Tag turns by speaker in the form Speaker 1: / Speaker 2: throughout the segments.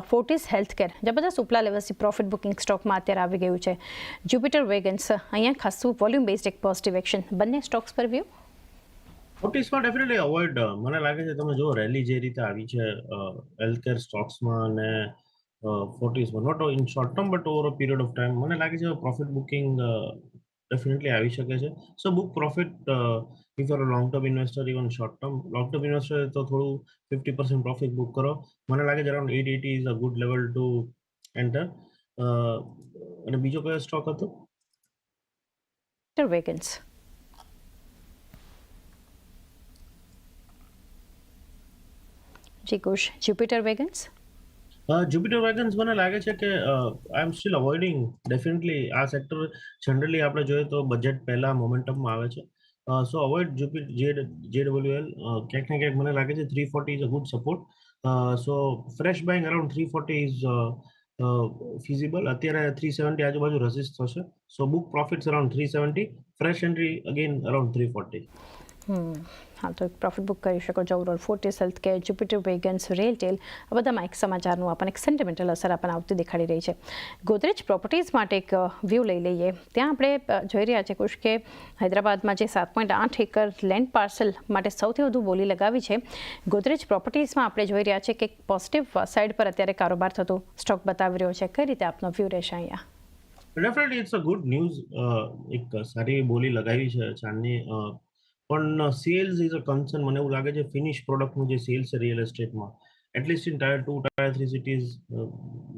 Speaker 1: Fortis healthcare જબરદસ્ત ઉપલા લેવલથી profit booking સ્ટોકમાં અત્યારે આવી ગયું છે. જ્યુપિટર વેગન્સ અહીંયા ખાસું વોલ્યુમ બેઝડ એક પોઝિટિવ એક્શન બંને સ્ટોક્સ પર વ્યૂ
Speaker 2: ફોર્ટિસમાં ડેફિનેટલી અવોઇડ મને લાગે છે તમે જો રેલી જે રીતે આવી છે હેલ્થકેર સ્ટોક્સમાં અને ફોર્ટિસમાં. Not in short term but over a period of time મને લાગે છે પ્રોફિટ બુકિંગ ડેફિનેટલી આવી શકે છે so book profit if you're long term investor even short term long term investor તો થોડું ફિફ્ટી પર્સન્ટ પ્રોફિટ બુક કરો મને લાગે છે around at eighty is a good level to enter અને બીજો કયો સ્ટોક હતો
Speaker 1: વેગન્સ જી કુશ જ્યુપિટર વેગન્સ
Speaker 2: જ્યુપિટર વેગન્સ મને લાગે છે કે I am still avoiding definitely આ સેક્ટર જનરલી આપણે જોઈએ તો બજેટ પહેલા મોમેન્ટમમાં આવે છે. સો અવોઇડ જુપિટ જે જે ડબલ્યુ એલ ક્યાંક ને ક્યાંક મને લાગે છે three forty is a good support so fresh buying around three forty is feasible અત્યારે થ્રી સેવન્ટી આજુબાજુ રજીસ્ટ થશે. So book profits around three seventy fresh entry again around three forty
Speaker 1: હા તો પ્રોફિટ બુક કરી શકો છો overall Fortis health care Jupiter wagons RailTel આ બધામાં એક સમાચારનું આપણને એક સેન્ટિમેન્ટલ અસર આપણને આવતી દેખાડી રહી છે ગોદરેજ પ્રોપર્ટીઝ માટે એક વ્યૂ લઈ લઈએ ત્યાં આપણે જોઈ રહ્યા છીએ કુશ કે હૈદરાબાદમાં જે સાત પોઈન્ટ આઠ એકર લેન્ડ પાર્સલ માટે સૌથી વધુ બોલી લગાવી છે ગોદરેજ પ્રોપર્ટીઝમાં આપણે જોઈ રહ્યા છીએ કે એક પોઝિટિવ સાઇડ પર અત્યારે કારોબાર થતો સ્ટોક બતાવી રહ્યો છે કઈ રીતે આપનો વ્યૂ રહેશે અહીંયા
Speaker 2: definitely it's a good news એક સારી બોલી લગાવી છે ચાંદની પણ સેલ્સ ઇઝ અ કન્સર્ન મને એવું લાગે છે ફિનિશ પ્રોડક્ટનું જે સેલ્સ છે real એસ્ટેટમાં at least in tier two tier three cities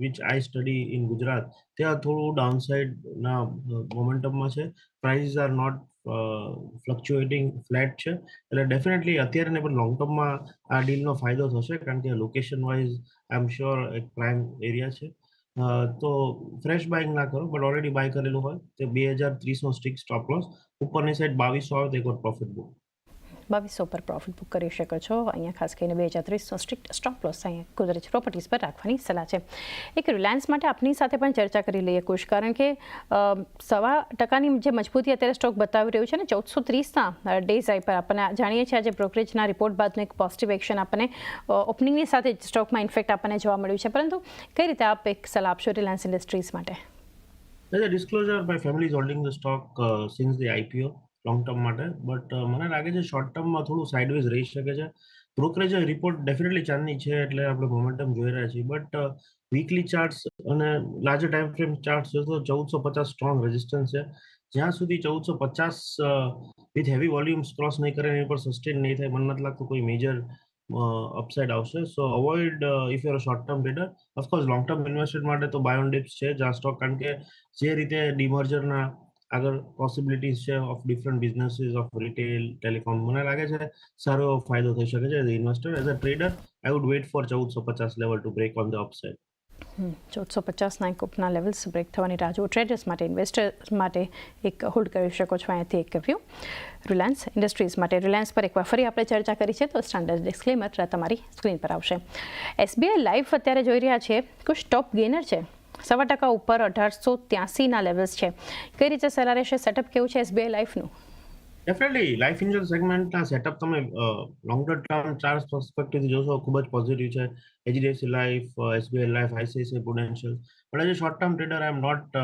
Speaker 2: which I study in Gujarat ત્યાં થોડું ડાઉનસાઇડના મોમેન્ટમમાં છે. Prices are not fluctuating flat છે. એટલે ડેફિનેટલી અત્યારે ને પણ લોંગ ટર્મમાં આ ડીલનો ફાયદો થશે, કારણ કે location wise I am sure એક પ્રાઇમ એરિયા છે તો ફ્રેશ બાઇંગ ના કરો બટ ઓલરેડી બાય કરેલું હોય, તે બે હજાર ત્રીસનો સ્ટિક સ્ટોપ લોસ ઉપરની સાઈડ બાવીસો આવે તો એક વાર પ્રોફિટ બુક
Speaker 1: બાવીસો પર પ્રોફિટ બુક કરી શકો છો. અહીંયા ખાસ કરીને બે હજાર ત્રીસનો સ્ટ્રિક્ટ સ્ટોપ લોસ અહીંયા કુદરતી પ્રોપર્ટીઝ પર રાખવાની સલાહ છે. એક રિલાયન્સ માટે આપની સાથે પણ ચર્ચા કરી લઈએ કુશ, કારણ કે સવા ટકાની જે મજબૂતી અત્યારે સ્ટોક બતાવી રહ્યું છે ને, ચૌદસો ત્રીસના ડેઝ આઈ પર આપણને જાણીએ છીએ આજે બ્રોકરેજના રિપોર્ટ બાદનું એક પોઝિટિવ એક્શન આપણને ઓપનિંગની સાથે સ્ટોકમાં ઇન્ફેક્ટ આપણને જોવા મળ્યું છે. પરંતુ કઈ રીતે આપ એક સલાહ આપશો રિલાયન્સ ઇન્ડસ્ટ્રીઝ માટે?
Speaker 2: As a disclosure my family is holding the stock since the IPO long term માટે. બટ મને લાગે છે શોર્ટ ટર્મમાં થોડું સાઇડવેઝ રહી શકે છે. બ્રોકરેજ રિપોર્ટ ડેફિનેટલી ચાંદની છે એટલે આપણે મોમેન્ટમ જોઈ રહ્યા છીએ. બટ વીકલી ચાર્ટ્સ અને લાર્જર ટાઈમ ફ્રેમ ચાર્ટ્સ જોઈએ તો ચૌદસો પચાસ સ્ટ્રોંગ રેઝિસ્ટન્સ છે. જ્યાં સુધી ચૌદસો પચાસ વિથ હેવી વોલ્યુમ્સ ક્રોસ નહીં કરે એની પર સસ્ટેન નહીં થાય, મને નથી લાગતું કોઈ મેજર અપસાઇડ આવશે. So avoid if you're short term trader of course long term investment માટે તો બાયોન ડિપ્સ છે, જ્યાં સ્ટોક કારણ કે જે રીતે ડિમર્જરના આગળ પોસિબિલિટીઝ છે of different businesses of retail telecom મને લાગે છે સારો ફાયદો થઈ શકે છે as investor as a trader I would wait for ચૌદસો પચાસ level to break on the upside
Speaker 1: ચૌદસો પચાસના એક ઉપના લેવલ્સ બ્રેક થવાની રાહ જુઓ. ટ્રેડર્સ માટે ઇન્વેસ્ટર્સ માટે એક હોલ્ડ કરી શકો છો અહીંયાથી એક વ્યૂ રિલાયન્સ ઇન્ડસ્ટ્રીઝ માટે રિલાયન્સ પર એકવાર ફરી આપણે ચર્ચા કરી છે તો સ્ટાન્ડર્ડ ડિસ્ક્લેમર તમારી સ્ક્રીન પર આવશે. એસબીઆઈ લાઈફ અત્યારે જોઈ રહ્યા છે, કુછ ટોપ ગેનર છે. સવા ટકા ઉપર અઢારસો ત્યાસીના લેવલ્સ છે. કઈ રીતે સલાહ રહેશે? સેટઅપ કેવું છે એસબીઆઈ લાઈફનું
Speaker 2: ડેફિનેટલી લાઈફ ઇન્સ્યોરન્સ સેગમેન્ટના સેટઅપ તમે લોંગ ટર્મ ચાર્જ પર્સપેક્ટિવથી જોશો, ખૂબ જ પોઝિટિવ છે. HDFC life SBI life ICICI prudential પણ as short term trader I am not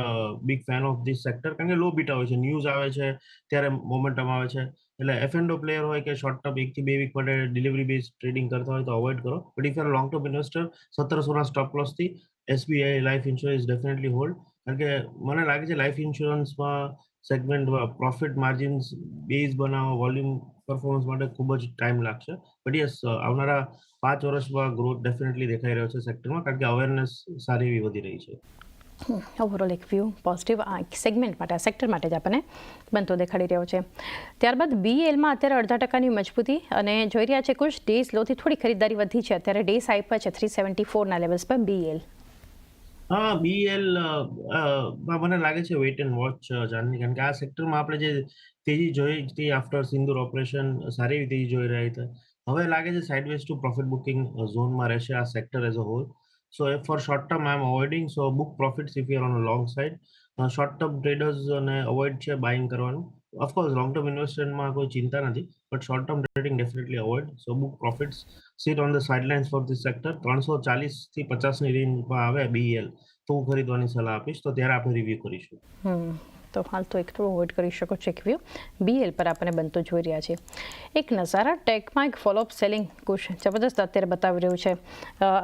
Speaker 2: big fan of this sector કારણ કે લો બીટા હોય છે ન્યૂઝ આવે છે, ત્યારે મોમેન્ટમ આવે છે. એટલે એફ એન્ડ પ્લેયર હોય કે શોર્ટ ટર્મ એકથી બે વીક માટે ડિલિવરી બેઝ ટ્રેડિંગ કરતા હોય તો અવોઇડ કરો. But if you're long term investor સત્તરસોના stop લોસથી SBI life insurance definitely hold કારણ કે મને લાગે છે લાઈફ ઇન્સ્યોરન્સમાં સેગમેન્ટમાં પ્રોફિટ માર્જિન્સ બેઝ બનાવવા વોલ્યુમ પરફોર્મન્સ માટે ખૂબ જ ટાઈમ લાગશે. બટ યસ આવનારા પાંચ વર્ષમાં ગ્રોથ ડેફિનેટલી દેખાઈ રહ્યો છે સેક્ટરમાં કારણ કે અવેરનેસ સારી એવી વધી રહી છે.
Speaker 1: ઓવરઓલ એક વ્યૂ પોઝિટિવ આ સેગમેન્ટ માટે, આ સેક્ટર માટે જ આપણને બનતો દેખાડી રહ્યો છે. ત્યારબાદ બીએલમાં અત્યારે અડધા ટકાની મજબૂતી અને જોઈ રહ્યા છે, કુછ ડેઝ લોથી થોડી ખરીદારી વધી છે. અત્યારે ડેઝ હાઈ પર છે થ્રી સેવન્ટી ફોરના લેવલ્સ પર બીએલ
Speaker 2: હા બીએલ મને લાગે છે વેઇટ એન્ડ વોચ જાનની. કારણ કે આ સેક્ટરમાં આપણે જે તેજી જોઈ હતી આફ્ટર સિંદુર ઓપરેશન સારી એવી તેજી જોઈ રહી હતી. હવે લાગે છે સાઇડવેઝ ટુ પ્રોફિટ બુકિંગ ઝોનમાં રહેશે આ sector as a whole so for short term I am avoiding so book profits if you're on long side short term traders અને અવોઇડ છે બાઇંગ કરવાનું. ઓફકોર્સ લોંગ ટર્મ ઇન્વેસ્ટમેન્ટમાં કોઈ ચિંતા નથી but short term trading definitely avoid so book profits sit on the sidelines for this sector ત્રણસો ચાલીસથી પચાસની રેન્જમાં આવે બીએલ તો હું ખરીદવાની સલાહ આપીશ, તો ત્યારે આપણે રિવ્યૂ કરીશું.
Speaker 1: તો હાલ તો એક થોડું અવોઇડ કરી શકો છો એક વ્યૂ બીએલ પર આપણે બનતું જોઈ રહ્યા છે. એક નઝારા ટેકમાં એક ફોલોઅપ સેલિંગ કુશ જબરદસ્ત અત્યારે બતાવી રહ્યું છે.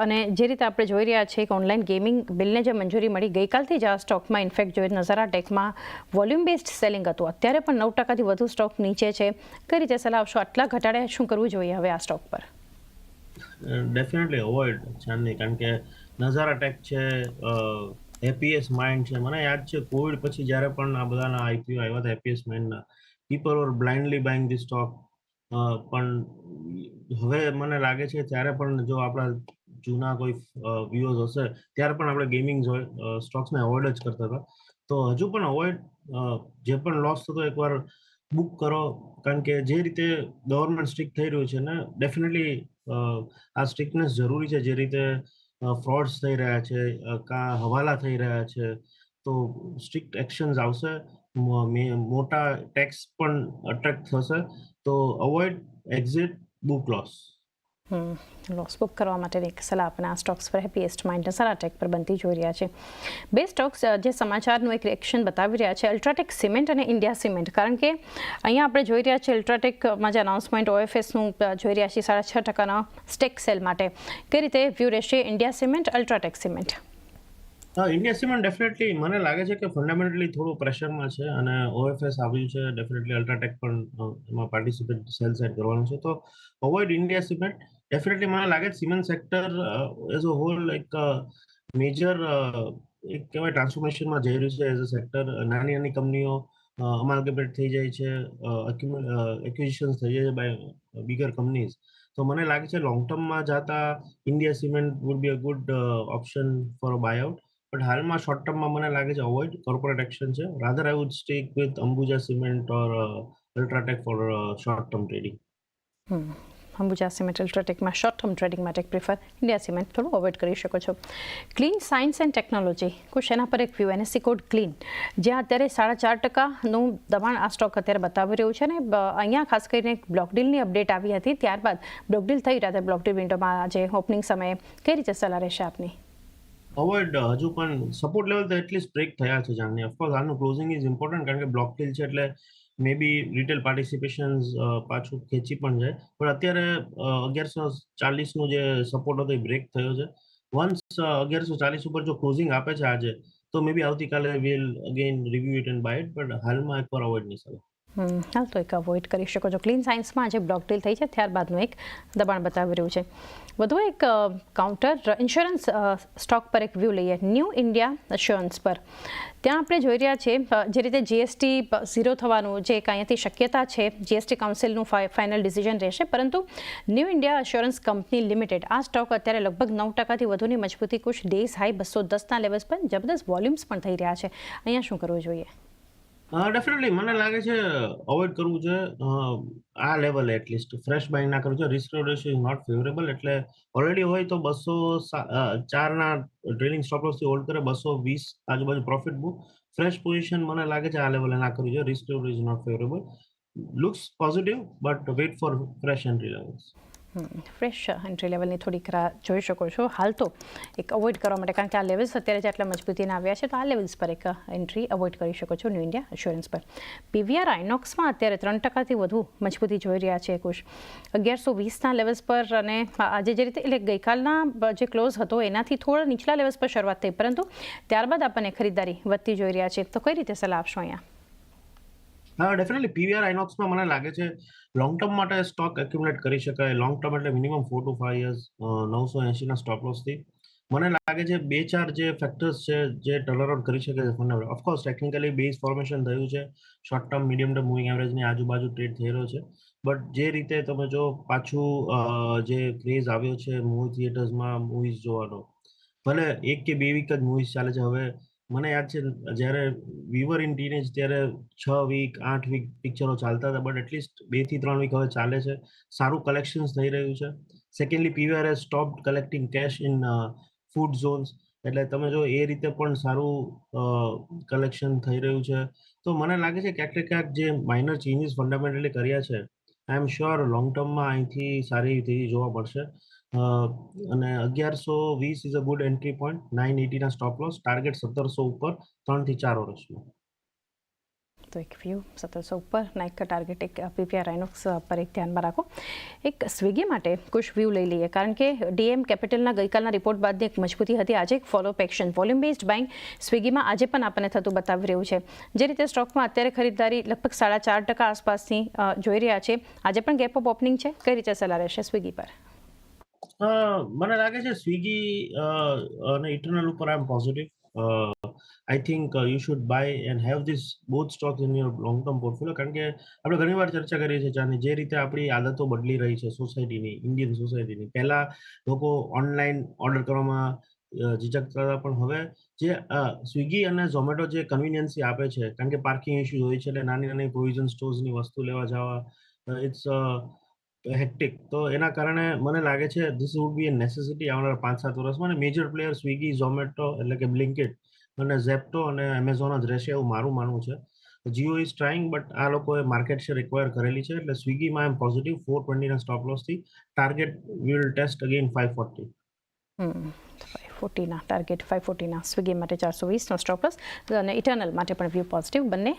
Speaker 1: અને જે રીતે આપણે જોઈ રહ્યા છીએ કે ઓનલાઈન ગેમિંગ બિલને જે મંજૂરી મળી, ગઈકાલથી જ આ સ્ટોકમાં ઇન્ફેક્ટ જોઈએ નઝારા ટેકમાં વોલ્યુમ બેસ્ડ સેલિંગ હતું. અત્યારે પણ નવ ટકાથી વધુ સ્ટોક નીચે છે. કઈ રીતે સલાહ આપશો? આટલા ઘટાડે શું કરવું જોઈએ હવે આ સ્ટોક પર?
Speaker 2: ડેફિનેટલી અવોઇડ ચાંદની કારણ કે નઝારા ટેક છે હેપીએસ માઇન્ડ છે. મને યાદ છે કોવિડ પછી જ્યારે પણ આ બધાના આઈપીઓ આવ્યા હતા happiest માઇન્ડના people or blindly buying the stock પણ હવે મને લાગે છે ત્યારે પણ જો આપણા જૂના કોઈ વ્યૂઅર્સ હશે, ત્યારે પણ આપણે ગેમિંગ સ્ટોક્સને અવોઇડ જ કરતા હતા. તો હજુ પણ અવોઇડ જે પણ લોસ થતો એકવાર બુક કરો. કારણ કે જે રીતે ગવર્મેન્ટ સ્ટ્રિક્ટ થઈ રહ્યું છે ને ડેફિનેટલી આ સ્ટ્રિકનેસ જરૂરી છે. જે રીતે ફ્રોડ્સ થઈ રહ્યા છે કાં હવાલા થઈ રહ્યા છે, તો સ્ટ્રિક્ટ એક્શન્સ આવશે. મોટા ટેક્સ પણ અટ્રેક્ટ થશે. તો avoid exit book loss.
Speaker 1: Hmm loss book કરવા માટેની એક સલાહ આપણે આ સ્ટોક્સ પર હેપીએસ્ટ માઇન્ડ સારા ટેક પર બનતી જોઈ રહ્યા છે. બે સ્ટોક્સ જે સમાચારનું એક રિએક્શન બતાવી રહ્યા છે, અલ્ટ્રાટેક સિમેન્ટ અને ઇન્ડિયા સિમેન્ટ. કારણ કે અહીંયા આપણે જોઈ રહ્યા છીએ અલ્ટ્રાટેકમાં જે અનાઉન્સમેન્ટ ઓએફએસનું જોઈ રહ્યા છીએ, સાડા છ ટકાના સ્ટેક સેલ માટે. કઈ રીતે વ્યૂ રહેશે India cement, UltraTech cement?
Speaker 2: India cement definitely મને લાગે છે કે ફંડામેન્ટલી થોડું પ્રેશરમાં છે અને ઓએફએસ આવ્યું છે ડેફિનેટલી અલ્ટ્રાટેક પણ એમાં પાર્ટિસિપેટ સેલ સેટ કરવાનું છે. તો અવોઇડ ઇન્ડિયા સિમેન્ટ. ડેફિનેટલી મને લાગે છે cement sector as a whole એક મેજર એક કહેવાય ટ્રાન્સફોર્મેશનમાં જઈ રહ્યું છે એઝ અ સેક્ટર નાની નાની કંપનીઓ અમાલગેમેટ થઈ જાય છે એક્વિઝિશન્સ થઈ જાય છે બાય બિગર કંપનીઝ તો મને લાગે છે લોંગ ટર્મમાં જતા India cement would be a good option for a buyout but હાલમાં શોર્ટ ટર્મમાં મને લાગે છે અવોઇડ કોર્પોરેટ એક્શન છે. Rather I would stick with Ambuja cement or UltraTech for short term trading
Speaker 1: Ambuja cement અલ્ટ્રાટેકમાં short term trading માટે prefer India cement થોડું avoid કરી શકો છો. ક્લીન સાયન્સ એન્ડ ટેકનોલોજી કુશ એના પર એક વ્યૂ એનએસસી કોડ ક્લીન જ્યાં અત્યારે સાડા ચાર ટકાનું દબાણ આ સ્ટોક અત્યારે બતાવી રહ્યું છે ને અહીંયા ખાસ કરીને એક બ્લોકડીલની અપડેટ આવી હતી. ત્યારબાદ બ્લોક ડીલ થઈ રહ્યા હતા. બ્લોક ડીલ વિન્ડોમાં આજે ઓપનિંગ સમયે કઈ રીતે સલાહ રહેશે આપની?
Speaker 2: અવોઇડ હજુ પણ સપોર્ટ લેવલ તો એટલીસ્ટ બ્રેક થયા છે જાણની ઓફકોર્સ આનું ક્લોઝિંગ ઇઝ ઇમ્પોર્ટન્ટ કારણ કે બ્લોક ડીલ છે એટલે મે બી રિટેલ પાર્ટિસિપેશન પાછું ખેંચી પણ જાય. પણ અત્યારે અગિયારસો ચાલીસનું જે સપોર્ટ હતો એ બ્રેક થયો છે. વન્સ અગિયારસો ચાલીસ ઉપર જો ક્લોઝિંગ આપે છે આજે, તો મે બી આવતીકાલે will again review it and buy it but હાલમાં એકવાર અવોઇડ નહીં સલાહ
Speaker 1: હાલ તો એક અવોઇડ કરી શકો છો. ક્લીન સાયન્સમાં આજે બ્લોક ડીલ થઈ છે, ત્યારબાદનું એક દબાણ બતાવી રહ્યું છે. વધુ એક કાઉન્ટર ઇન્સ્યોરન્સ સ્ટોક પર એક વ્યૂ લઈએ. ન્યૂ ઇન્ડિયા અશ્યોરન્સ પર. ત્યાં આપણે જોઈ રહ્યા છીએ જે રીતે જીએસટી ઝીરો થવાનું જે એક અહીંયાથી શક્યતા છે જીએસટી કાઉન્સિલનું ફાઇનલ ડિસિઝન રહેશે. પરંતુ new India assurance company limited આ સ્ટોક અત્યારે લગભગ નવ ટકાથી વધુની મજબૂતી કુછ ડેઝ હાઈ બસો દસના લેવલ્સ પર જબરદસ્ત વોલ્યુમ્સ પણ થઈ રહ્યા છે. અહીંયા શું કરવું જોઈએ?
Speaker 2: ડેફિનેટલી મને લાગે છે અવોઇડ કરવું છે. આ લેવલ એટલીસ્ટ ફ્રેશ બાઇંગ ના કરવું છે. રિસ્ક ઇઝ નોટ ફેવરેબલ એટલે ઓલરેડી હોય તો બસો ચારના ટ્રેડિંગ સ્ટોપ લોસથી હોલ્ડ કરે. બસો વીસ આજુબાજુ પ્રોફિટ બુક ફ્રેશ પોઝિશન મને લાગે છે આ લેવલે ના કરવું છે risk is not favourable looks positive but wait for fresh entry levels
Speaker 1: fresh entry લેવલની થોડીક રાહ જોઈ શકો છો. હાલ તો એક અવોઇડ કરવા માટે કારણ કે આ લેવલ્સ અત્યારે જેટલા મજબૂતીના આવ્યા છે, તો આ લેવલ્સ પર એક એન્ટ્રી અવોઇડ કરી શકો છો ન્યૂ ઇન્ડિયા અશ્યોરન્સ પર. પીવીઆર આઇનોક્સમાં અત્યારે ત્રણ ટકાથી વધુ મજબૂતી જોઈ રહ્યા છે કુશ. અગિયારસો વીસના લેવલ્સ પર અને આજે જે રીતે એટલે ગઈકાલના જે ક્લોઝ હતો, એનાથી થોડા નીચલા લેવલ્સ પર શરૂઆત થઈ, પરંતુ ત્યારબાદ આપણને ખરીદારી વધતી જોઈ રહ્યા છે. તો કઈ રીતે સલાહ આપશો અહીંયા?
Speaker 2: હા ડેફિનેટલી પીવીઆર આઇનોક્સમાં મને લાગે છે લોંગ ટર્મ માટે સ્ટોક એક્યુમ્યુલેટ કરી શકાય. લોંગ ટર્મ એટલે minimum four to five years નવસો એંશીના સ્ટોપ લોસથી મને લાગે છે બે ચાર જે ફેક્ટર્સ છે જે ટર્નઅરાઉન્ડ કરી શકે છે fundament of course technically base formation થયું છે. Short term medium term moving એવરેજની આજુબાજુ ટ્રેડ થઈ રહ્યો છે. બટ જે રીતે તમે જો પાછું જે ક્રેઝ આવ્યો છે, મૂવી થિયેટર્સમાં મૂવીઝ જોવાનો. ભલે એક કે બે વીક જ મૂવીઝ ચાલે છે. હવે મને યાદ છે, જ્યારે વીવર ઇન ટીનેજ ત્યારે છ વીક આઠ વીક પિક્ચરો ચાલતા હતા બટ એટલીસ્ટ બેથી ત્રણ વીક હવે ચાલે છે. સારું કલેક્શન્સ થઈ રહ્યું છે. Secondly PVR has stop collecting cash in food zones એટલે તમે જો એ રીતે પણ સારું કલેક્શન થઈ રહ્યું છે. તો મને લાગે છે ક્યાંક ને ક્યાંક જે માઇનર ચેન્જીસ ફંડામેન્ટલી કર્યા છે આઈ એમ શ્યોર લોંગ ટર્મમાં અહીંથી સારી રીતે જોવા મળશે. અને અગિયારસો વીસ is a good entry point nine એટીના stop loss target સત્તરસો ઉપર ત્રણથી ચાર વર્ષમાં
Speaker 1: તો એક વ્યૂ સત્તરસો ઉપર. નાઇક ટાર્ગેટ એક પીપીઆર આઇનોક્સ પર એક ધ્યાનમાં રાખો. એક સ્વિગી માટે કુશ વ્યૂ લઈ લઈએ. કારણ કે ડીએમ કેપિટલના ગઈકાલના રિપોર્ટ બાદ એક મજબૂતી હતી. આજે એક follow up action volume based bank સ્વિગીમાં આજે પણ આપણને થતું બતાવી રહ્યું છે. જે રીતે સ્ટોકમાં અત્યારે ખરીદદારી લગભગ સાડા ચાર ટકા આસપાસની જોઈ રહ્યા છે. આજે પણ ગેપ ઓફ ઓપનિંગ છે. કઈ રીતે સલાહ રહેશે સ્વિગી પર?
Speaker 2: મને લાગે છે સ્વિગી અને ઇટરનલ ઉપર I am positive. I think you should buy and have this both stock in your long term portfolio કારણ કે આપણે ઘણી વાર ચર્ચા કરીએ છીએ ચાની જે રીતે આપણી આદતો બદલી રહી છે સોસાયટીની ઇન્ડિયન સોસાયટીની. પહેલા લોકો ઓનલાઈન ઓર્ડર કરવામાં અ, ઝીઝકતા હતા પણ હવે જે સ્વિગી અને ઝોમેટો જે કન્વિનિયન્સી આપે છે કારણ કે પાર્કિંગ ઇસ્યુ હોય છે એટલે નાની નાની પ્રોવિઝન સ્ટોર્સની વસ્તુ લેવા જવા ઇટ્સ હેક્ટિક. તો એના કારણે મને લાગે છે this would be a necessity આવનારા પાંચ સાત વર્ષમાં અને મેજર પ્લેયર સ્વિગી, ઝોમેટો એટલે કે બ્લિંકિટ અને ઝેપ્ટો અને એમેઝોન જ રહેશે એવું મારું માનવું છે. જીઓ ઇઝ ટ્રાઇંગ બટ આ લોકોએ માર્કેટ શેર એક્વાયર કરેલી છે એટલે સ્વિગીમાં એમ પોઝિટિવ ફોર ટ્વેન્ટીના stop લોસથી target will test again five forty
Speaker 1: ફોર્ટીના target five ફોર્ટીના સ્વિગી માટે ચારસો વીસનો સ્ટોપ લોસ અને ઇટર્નલ માટે પણ વ્યૂ પોઝિટિવ બંને